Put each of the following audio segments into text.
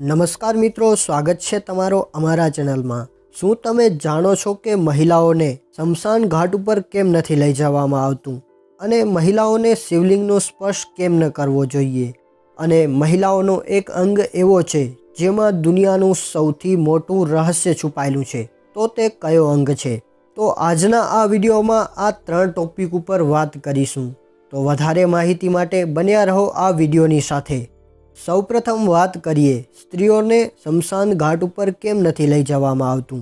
નમસ્કાર મિત્રો, સ્વાગત છે તમારો અમારા ચેનલમાં. શું તમે જાણો છો કે મહિલાઓને શમશાન ઘાટ ઉપર કેમ નથી લઈ જવામાં આવતું? અને મહિલાઓને શિવલિંગનો સ્પર્શ કેમ ન કરવો જોઈએ? અને મહિલાઓનો એક અંગ એવો છે, જેમાં દુનિયાનું સૌથી મોટું રહસ્ય છુપાયેલું છે. તો તે કયો અંગ છે? તો આજના આ વિડીયોમાં આ ત્રણ ટોપિક ઉપર વાત કરીશું. તો વધારે માહિતી માટે બન્યા રહો આ વિડીયોની સાથે. સૌપ્રથમ વાત કરીએ, સ્ત્રીઓને શમશાન ઘાટ ઉપર કેમ નથી લઈ જવામાં આવતું?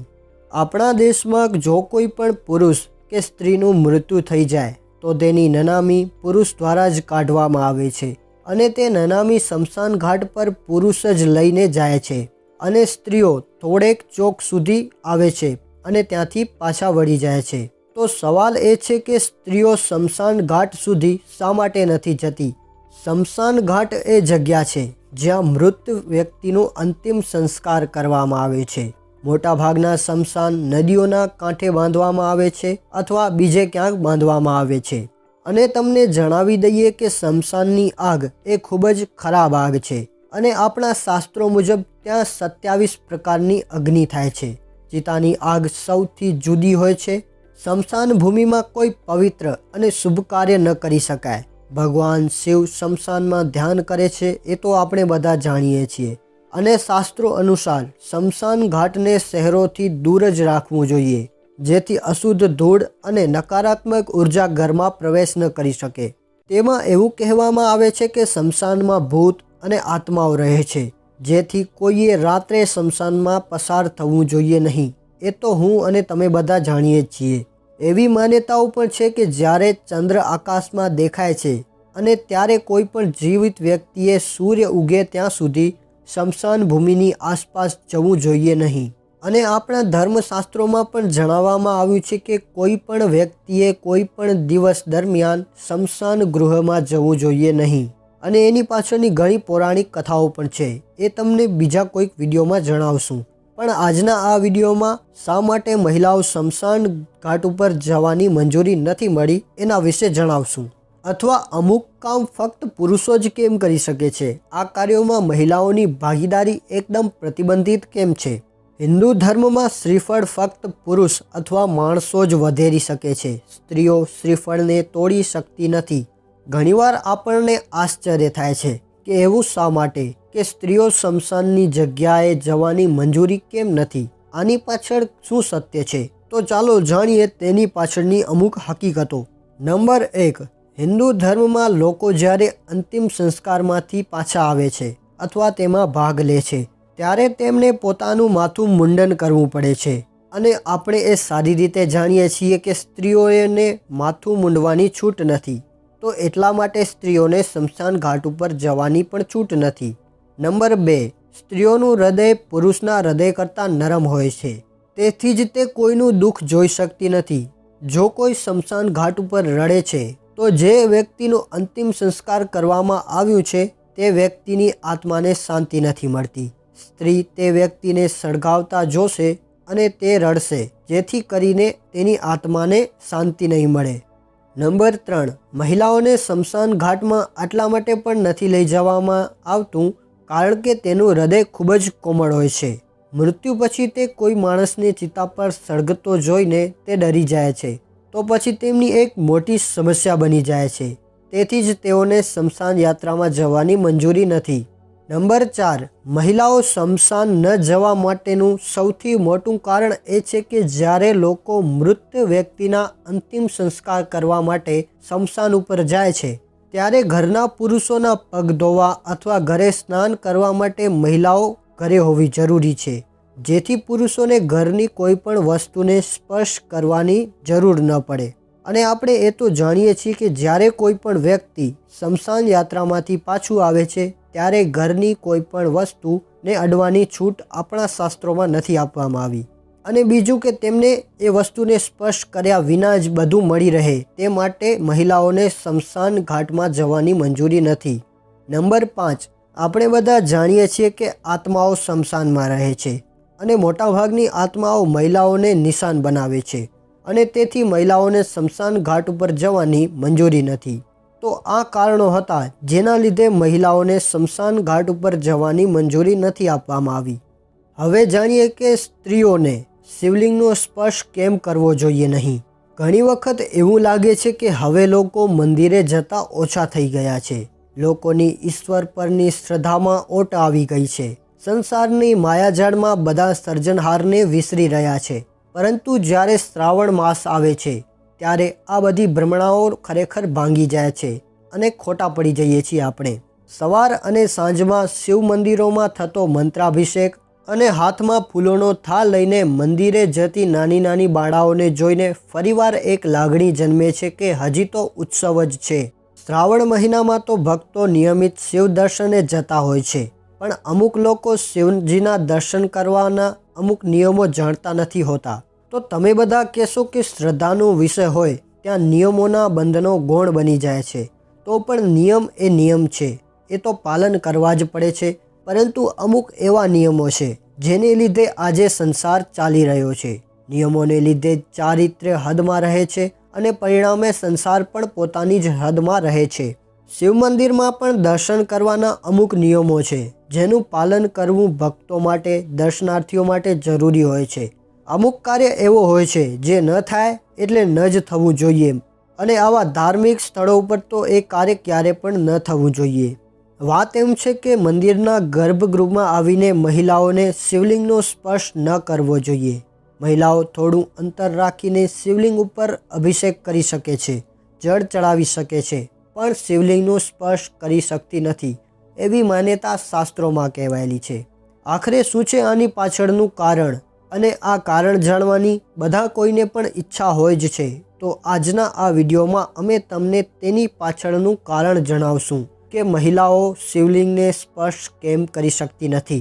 આપણા દેશમાં જો કોઈ પણ પુરુષ કે સ્ત્રીનું મૃત્યુ થઈ જાય, તો તેની નનામી પુરુષ દ્વારા જ કાઢવામાં આવે છે અને તે નનામી શમશાન ઘાટ પર પુરુષ જ લઈને જાય છે અને સ્ત્રીઓ થોડેક ચોક સુધી આવે છે અને ત્યાંથી પાછા વળી જાય છે. તો સવાલ એ છે કે સ્ત્રીઓ શમશાન ઘાટ સુધી શા માટે નથી જતી? શમશાન ઘાટ એ જગ્યા છે, જ્યાં મૃત વ્યક્તિનો અંતિમ સંસ્કાર કરવામાં આવે છે. મોટાભાગના શમશાન નદીઓના કાંઠે બાંધવામાં આવે છે અથવા બીજે ક્યાંક બાંધવામાં આવે છે. અને તમને જણાવી દઈએ કે શમશાનની આગ એ ખૂબ જ ખરાબ આગ છે અને આપણા શાસ્ત્રો મુજબ ત્યાં સત્યાવીસ પ્રકારની અગ્નિ થાય છે. ચિતાની આગ સૌથી જુદી હોય છે. શમશાન ભૂમિમાં કોઈ પવિત્ર અને શુભ કાર્ય ન કરી શકાય. ભગવાન શિવ શમશાનમાં ધ્યાન કરે છે, એ તો આપણે બધા જાણીએ છીએ. અને શાસ્ત્રો અનુસાર શમશાન ઘાટને શહેરોથી દૂર જ રાખવું જોઈએ, જેથી અશુદ્ધ ધૂળ અને નકારાત્મક ઊર્જા ઘરમાં પ્રવેશ ન કરી શકે. તેમાં એવું કહેવામાં આવે છે કે શમશાનમાં ભૂત અને આત્માઓ રહે છે, જેથી કોઈએ રાત્રે શમશાનમાં પસાર થવું જોઈએ નહીં. એ તો હું અને તમે બધા જાણીએ જ છીએ. એવી માન્યતાઓ પણ છે કે જ્યારે ચંદ્ર આકાશમાં દેખાય છે અને ત્યારે કોઈ પણ જીવિત વ્યક્તિએ સૂર્ય ઉગે ત્યાં સુધી શમશાન ભૂમિની આસપાસ જવું જોઈએ નહીં. અને આપણા ધર્મશાસ્ત્રોમાં પણ જણાવવામાં આવ્યું છે કે કોઈ પણ વ્યક્તિએ કોઈ પણ દિવસ દરમિયાન શમશાન ગૃહમાં જવું જોઈએ નહીં. અને એની પાછળની ઘણી પૌરાણિક કથાઓ પણ છે. એ તમને બીજા કોઈક વિડીયોમાં જણાવશું. પણ આજના આ વિડીયોમાં શા માટે મહિલાઓ શમશાન ઘાટ ઉપર જવાની મંજૂરી નથી મળી એના વિશે જણાવશું. અથવા અમુક કામ ફક્ત પુરુષો જ કેમ કરી શકે છે? આ કાર્યોમાં મહિલાઓની ભાગીદારી એકદમ પ્રતિબંધિત કેમ છે? હિન્દુ ધર્મમાં શ્રીફળ ફક્ત પુરુષ અથવા માણસો જ વધેરી શકે છે. સ્ત્રીઓ શ્રીફળને તોડી શકતી નથી. ઘણીવાર આપણને આશ્ચર્ય થાય છે કે એવું શા માટે? કે સ્ત્રીઓ શમશાનની જગ્યાએ જવાની મંજૂરી કેમ નથી? આની પાછળ શું સત્ય છે? તો ચાલો જાણીએ તેની પાછળની અમુક હકીકતો. નંબર એક, હિન્દુ ધર્મમાં લોકો જ્યારે અંતિમ સંસ્કારમાંથી પાછા આવે છે અથવા તેમાં ભાગ લે છે, ત્યારે તેમને પોતાનું માથું મુંડન કરવું પડે છે. અને આપણે એ સારી રીતે જાણીએ છીએ કે સ્ત્રીઓને માથું મૂંડવાની છૂટ નથી. તો એટલા માટે સ્ત્રીઓને શમશાન ઘાટ ઉપર જવાની પણ છૂટ નથી. નંબર બે, સ્ત્રીઓનું હૃદય પુરુષના હૃદય કરતાં નરમ હોય છે. તેથી જ તે કોઈનું દુઃખ જોઈ શકતી નથી. જો કોઈ શમશાન ઘાટ ઉપર રડે છે, તો જે વ્યક્તિનું અંતિમ સંસ્કાર કરવામાં આવ્યું છે, તે વ્યક્તિની આત્માને શાંતિ નથી મળતી. સ્ત્રી તે વ્યક્તિને સળગાવતા જોશે અને તે રડશે, જેથી કરીને તેની આત્માને શાંતિ નહીં મળે. નંબર ત્રણ, મહિલાઓને શમશાન ઘાટમાં આટલા માટે પણ નથી લઈ જવામાં આવતું કારણ કે તેનું હૃદય ખૂબ જ કોમળ હોય છે. મૃત્યુ પછી તે કોઈ માણસને ચિતા પર સળગતો જોઈને તે ડરી જાય છે. તો પછી તેમની એક મોટી સમસ્યા બની જાય છે. તેથી જ તેઓને શમશાન યાત્રામાં જવાની મંજૂરી નથી. નંબર ચાર, મહિલાઓ શમશાન ન જવા માટેનું સૌથી મોટું કારણ એ છે કે જ્યારે લોકો મૃત વ્યક્તિના અંતિમ સંસ્કાર કરવા માટે શમશાન ઉપર જાય છે ત્યારે ઘરના પુરુષોના પગ ધોવા અથવા ઘરે સ્નાન કરવા માટે મહિલાઓ ઘરે હોવી જરૂરી છે, જેથી પુરુષોને ઘરની કોઈ પણ વસ્તુને સ્પર્શ કરવાની જરૂર ન પડે. અને આપણે એ તો જાણીએ છીએ કે જ્યારે કોઈ પણ વ્યક્તિ સ્મશાન યાત્રામાંથી પાછું આવે છે, ત્યારે ઘરની કોઈ પણ વસ્તુને અડવાની છૂટ આપણા શાસ્ત્રોમાં નથી આપવામાં આવી. અને બીજું કે તેમને એ વસ્તુને સ્પર્શ કર્યા વિના જ બધું મળી રહે, તે માટે મહિલાઓને શમશાન ઘાટમાં જવાની મંજૂરી નથી. નંબર પાંચ. આપણે બધા જાણીએ છીએ કે આત્માઓ શમશાનમાં રહે છે અને મોટાભાગની આત્માઓ મહિલાઓને નિશાન બનાવે છે અને તેથી મહિલાઓને શમશાન ઘાટ ઉપર જવાની મંજૂરી નથી. તો આ કારણો હતા જેના લીધે મહિલાઓને સ્મશાન ઘાટ ઉપર જવાની મંજૂરી નથી આપવામાં આવી. હવે જાણીએ કે સ્ત્રીઓને શિવલિંગનો સ્પર્શ કેમ કરવો જોઈએ નહીં? ઘણી વખત એવું લાગે છે કે હવે લોકો મંદિરે જતા ઓછા થઈ ગયા છે. લોકોની ઈશ્વર પરની શ્રદ્ધામાં ઓટ આવી ગઈ છે. સંસારની માયાજાળમાં બધા સર્જનહારને વિસરી રહ્યા છે. પરંતુ જ્યારે શ્રાવણ માસ આવે છે, ત્યારે આ બધી ભ્રમણાઓ ખરેખર ભાંગી જાય છે અને ખોટા પડી જઈએ છીએ આપણે. સવાર અને સાંજમાં શિવ મંદિરોમાં થતો મંત્રાભિષેક અને હાથમાં ફૂલોનો થા લઈને મંદિરે જતી નાની નાની બાળાઓને જોઈને ફરીવાર એક લાગણી જન્મે છે કે હજી તો ઉત્સવ જ છે. શ્રાવણ મહિનામાં તો ભક્તો નિયમિત શિવ દર્શને જતા હોય છે, પણ અમુક લોકો શિવજીના દર્શન કરવાના અમુક નિયમો જાણતા નથી હોતા. તો તમે બધા કહેશો કે શ્રદ્ધાનો વિષય હોય, ત્યાં નિયમોના બંધનો ગૌણ બની જાય છે. તો પણ નિયમ એ નિયમ છે, એ તો પાલન કરવા જ પડે છે પરંતુ અમુક એવા નિયમો છે જેને લીધે આજે સંસાર ચાલી રહ્યો છે. નિયમોને લીધે ચારિત્ર્ય હદમાં રહે છે અને પરિણામે સંસાર પણ પોતાની જ હદમાં રહે છે. શિવ મંદિરમાં પણ દર્શન કરવાના અમુક નિયમો છે, જેનું પાલન કરવું ભક્તો માટે, દર્શનાર્થીઓ માટે જરૂરી હોય છે. અમુક કાર્ય એવો હોય છે જે ન થાય એટલે ન જ થવું જોઈએ અને આવા ધાર્મિક સ્થળો ઉપર તો એ કાર્ય ક્યારે પણ ન થવું જોઈએ. વાત એમ છે કે મંદિરના ગર્ભગૃહમાં આવીને મહિલાઓને શિવલિંગનો સ્પર્શ ન કરવો જોઈએ. મહિલાઓ થોડું અંતર રાખીને શિવલિંગ ઉપર અભિષેક કરી શકે છે, જળ ચડાવી શકે છે, પણ શિવલિંગનો સ્પર્શ કરી શકતી નથી, એવી માન્યતા શાસ્ત્રોમાં કહેવાયેલી છે. આખરે શું છે આની પાછળનું કારણ? અને આ કારણ જાણવાની બધા કોઈને પણ ઈચ્છા હોય જ છે. તો આજના આ વિડીયોમાં અમે તમને તેની પાછળનું કારણ જણાવશું. કે મહિલાઓ શિવલિંગને સ્પર્શ કેમ કરી શકતી નથી?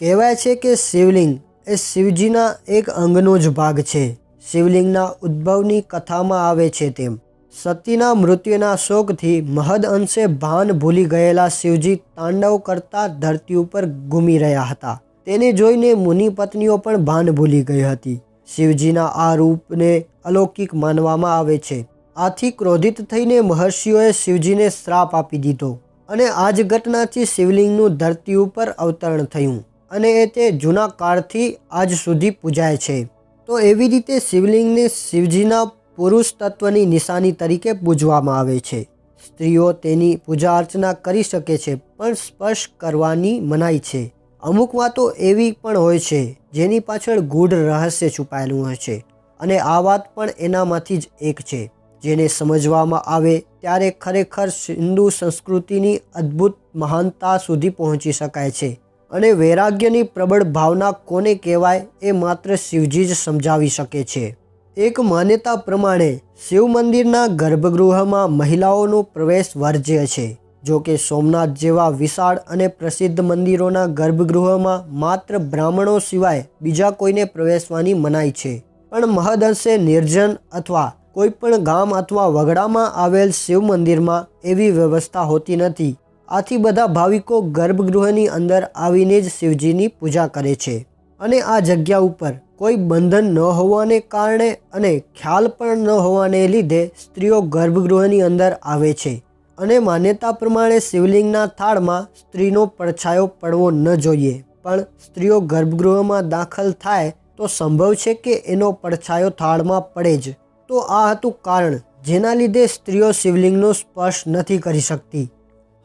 કહેવાય છે કે શિવલિંગ એ શિવજીના એક અંગનો જ ભાગ છે. શિવલિંગના ઉદ્ભવની કથામાં આવે છે તેમ. સતીના મૃત્યુના શોકથી મહદ અંશે ભાન ભૂલી ગયેલા શિવજી તાંડવ કરતા ધરતી ઉપર ઘૂમી રહ્યા હતા. તેને જોઈને મુનિ પત્નીઓ પણ ભાન ભૂલી ગઈ હતી. શિવજીના આ રૂપને અલૌકિક માનવામાં આવે છે. આથી ક્રોધિત થઈને મહર્ષિઓએ શિવજીને શ્રાપ આપી દીધો. અને આ જ ઘટનાથી શિવલિંગનું ધરતી ઉપર અવતરણ થયું અને એ તે જૂના કાળથી આજ સુધી પૂજાય છે. તો એવી રીતે શિવલિંગને શિવજીના પુરુષ તત્વની નિશાની તરીકે પૂજવામાં આવે છે. સ્ત્રીઓ તેની પૂજા અર્ચના કરી શકે છે, પણ સ્પર્શ કરવાની મનાઈ છે. અમુક વાતો એવી પણ હોય છે, જેની પાછળ ગૂઢ રહસ્ય છુપાયેલું હોય છે. અને આ વાત પણ એનામાંથી જ એક છે. જેને સમજવામાં આવે ત્યારે ખરેખર હિન્દુ સંસ્કૃતિની અદ્ભુત મહાનતા સુધી પહોંચી શકાય છે. અને વૈરાગ્યની પ્રબળ ભાવના કોને કહેવાય એ માત્ર શિવજી જ સમજાવી શકે છે. એક માન્યતા પ્રમાણે શિવ મંદિરના ગર્ભગૃહમાં મહિલાઓનો પ્રવેશ વર્જ્ય છે. જો કે સોમનાથ જેવા વિશાળ અને પ્રસિદ્ધ મંદિરોના ગર્ભગૃહમાં માત્ર બ્રાહ્મણો સિવાય બીજા કોઈને પ્રવેશવાની મનાઈ છે. પણ મહદઅંશે નિર્જન અથવા કોઈ પણ ગામ અથવા વગડામાં આવેલ શિવ મંદિરમાં એવી વ્યવસ્થા હોતી નથી. આથી બધા ભાવિકો ગર્ભગૃહની અંદર આવીને જ શિવજીની પૂજા કરે છે. અને આ જગ્યા ઉપર કોઈ બંધન ન હોવાને કારણે અને ખ્યાલ પણ ન હોવાને લીધે સ્ત્રીઓ ગર્ભગૃહની અંદર આવે છે. અને માન્યતા પ્રમાણે શિવલિંગના થાળમાં સ્ત્રીનો પડછાયો પડવો ન જોઈએ. પણ સ્ત્રીઓ ગર્ભગૃહમાં દાખલ થાય તો સંભવ છે કે એનો પડછાયો થાળમાં પડે જ. તો આ હતું કારણ જેના લીધે સ્ત્રીઓ શિવલિંગનો સ્પર્શ નથી કરી શકતી.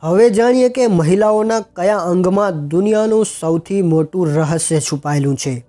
હવે જાણીએ કે મહિલાઓના કયા અંગમાં દુનિયાનું સૌથી મોટું રહસ્ય છુપાયેલું છે.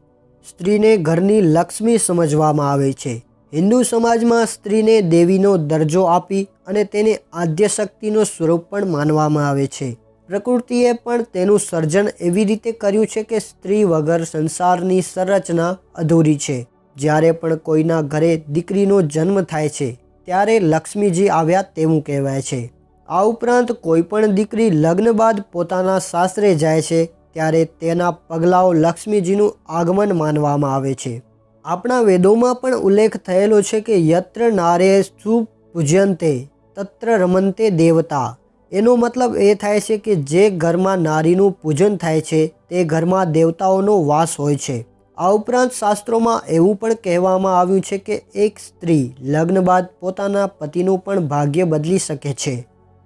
સ્ત્રીને ઘરની લક્ષ્મી સમજવામાં આવે છે. હિન્દુ સમાજમાં સ્ત્રીને દેવીનો દરજ્જો આપી અને તેને આદ્યશક્તિનો સ્વરૂપ પણ માનવામાં આવે છે. પ્રકૃતિએ પણ તેનું સર્જન એવી રીતે કર્યું છે કે સ્ત્રી વગર સંસારની સંરચના અધૂરી છે. જ્યારે પણ કોઈના ઘરે દીકરીનો જન્મ થાય છે, ત્યારે લક્ષ્મીજી આવ્યા તેવું કહેવાય છે. આ ઉપરાંત કોઈ પણ દીકરી લગ્ન બાદ પોતાના સાસરે જાય છે, ત્યારે તેના પગલાઓ લક્ષ્મીજીનું આગમન માનવામાં આવે છે. આપણા વેદોમાં પણ ઉલ્લેખ થયેલો છે કે યત્ર નારે સુપૂજ્યંતે તત્ર રમંતે દેવતા. એનો મતલબ એ થાય છે કે જે ઘરમાં નારીનું પૂજન થાય છે, તે ઘરમાં દેવતાઓનો વાસ હોય છે. આ ઉપરાંત શાસ્ત્રોમાં એવું પણ કહેવામાં આવ્યું છે કે એક સ્ત્રી લગ્ન બાદ પોતાના પતિનું પણ ભાગ્ય બદલી શકે છે.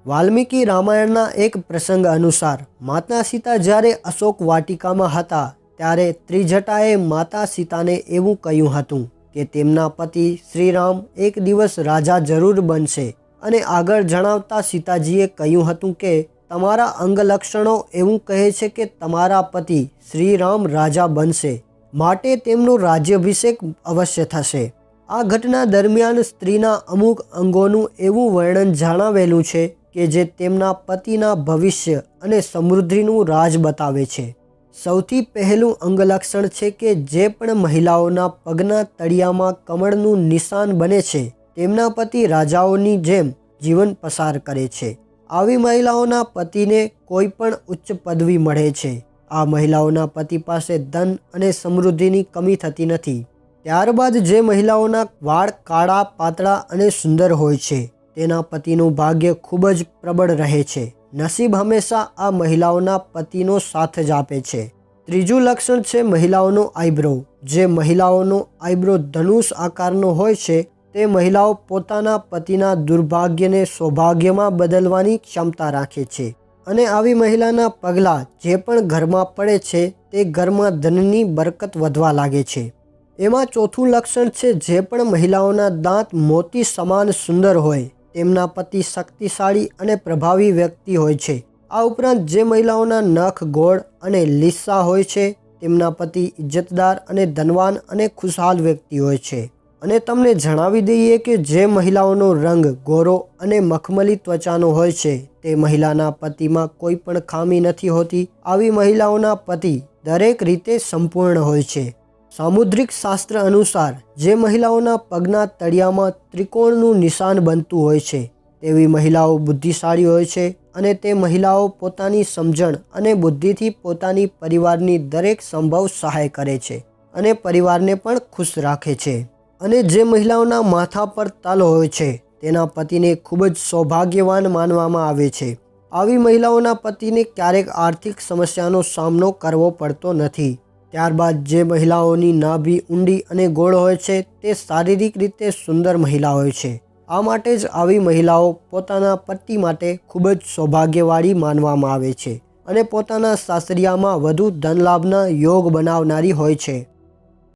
વાલ્મીકી રામાયણના એક પ્રસંગ અનુસાર, માતા સીતા જ્યારે અશોક વાટિકામાં હતા, ત્યારે ત્રિજટાએ માતા સીતાને એવું કહ્યું હતું કે તેમના પતિ શ્રીરામ એક દિવસ રાજા જરૂર બનશે અને આગળ જણાવતા સીતાજીએ કહ્યું હતું કે, તમારા અંગલક્ષણો એવું કહે છે કે તમારા પતિ શ્રીરામ રાજા બનશે. માટે તેમનો રાજ્યાભિષેક અવશ્ય થશે. આ ઘટના દરમિયાન સ્ત્રીના અમુક અંગોનું એવું વર્ણન જણાવેલું છે કે જે તેમના પતિના ભવિષ્ય અને સમૃદ્ધિનું રાજ બતાવે છે. સૌથી પહેલું અંગલક્ષણ છે કે જે પણ મહિલાઓના પગના તળિયામાં કમળનું નિશાન બને છે, તેમના પતિ રાજાઓની જેમ જીવન પસાર કરે છે. આવી મહિલાઓના પતિને કોઈ પણ ઉચ્ચ પદવી મળે છે. આ મહિલાઓના પતિ પાસે ધન અને સમૃદ્ધિની કમી થતી નથી. ત્યારબાદ જે મહિલાઓના વાળ કાળા, પાતળા અને સુંદર હોય છે, તેના પતિનું ભાગ્ય ખૂબ જ પ્રબળ રહે છે. નસીબ હંમેશા આ મહિલાઓના પતિનો સાથ જ આપે છે. ત્રીજું લક્ષણ છે મહિલાઓનો આઈબ્રો. જે મહિલાઓનો આઈબ્રો ધનુષ આકારનો હોય છે, તે મહિલાઓ પોતાના પતિના દુર્ભાગ્યને સૌભાગ્યમાં બદલવાની ક્ષમતા રાખે છે. અને આવી મહિલાના પગલાં જે પણ ઘરમાં પડે છે તે ઘરમાં ધનની બરકત વધવા લાગે છે. એમાં ચોથું લક્ષણ છે જે પણ મહિલાઓના દાંત મોતી સમાન સુંદર હોય, તેમના પતિ શક્તિશાળી અને પ્રભાવી વ્યક્તિ હોય છે. આ ઉપરાંત જે મહિલાઓના નખ ગોળ અને લીસા હોય છે, તેમના પતિ ઇજ્જતદાર અને ધનવાન અને ખુશહાલ વ્યક્તિ હોય છે. અને તમને જણાવી દઈએ કે જે મહિલાઓનો રંગ ગોરો અને મખમલી ત્વચાનો હોય છે, તે મહિલાના પતિમાં કોઈ પણ ખામી નથી હોતી. આવી મહિલાઓના પતિ દરેક રીતે સંપૂર્ણ હોય છે. સામુદ્રિક શાસ્ત્ર અનુસાર, જે મહિલાઓના પગના તળિયામાં ત્રિકોણનું નિશાન બનતું હોય છે, તેવી મહિલાઓ બુદ્ધિશાળી હોય છે અને તે મહિલાઓ પોતાની સમજણ અને બુદ્ધિથી પોતાની પરિવારની દરેક સંભવ સહાય કરે છે અને પરિવારને પણ ખુશ રાખે છે. અને જે મહિલાઓના માથા પર તલ હોય છે, તેના પતિને ખૂબ જ સૌભાગ્યવાન માનવામાં આવે છે. આવી મહિલાઓના પતિને ક્યારેક આર્થિક સમસ્યાનો સામનો કરવો પડતો નથી. ત્યારબાદ જે મહિલાઓની નાભી ઊંડી અને ગોળ હોય છે, તે શારીરિક રીતે સુંદર મહિલા હોય છે. આ માટે જ આવી મહિલાઓ પોતાના પતિ માટે ખૂબ જ સૌભાગ્યવાળી માનવામાં આવે છે અને પોતાના સાસરિયામાં વધુ ધનલાભના યોગ બનાવનારી હોય છે.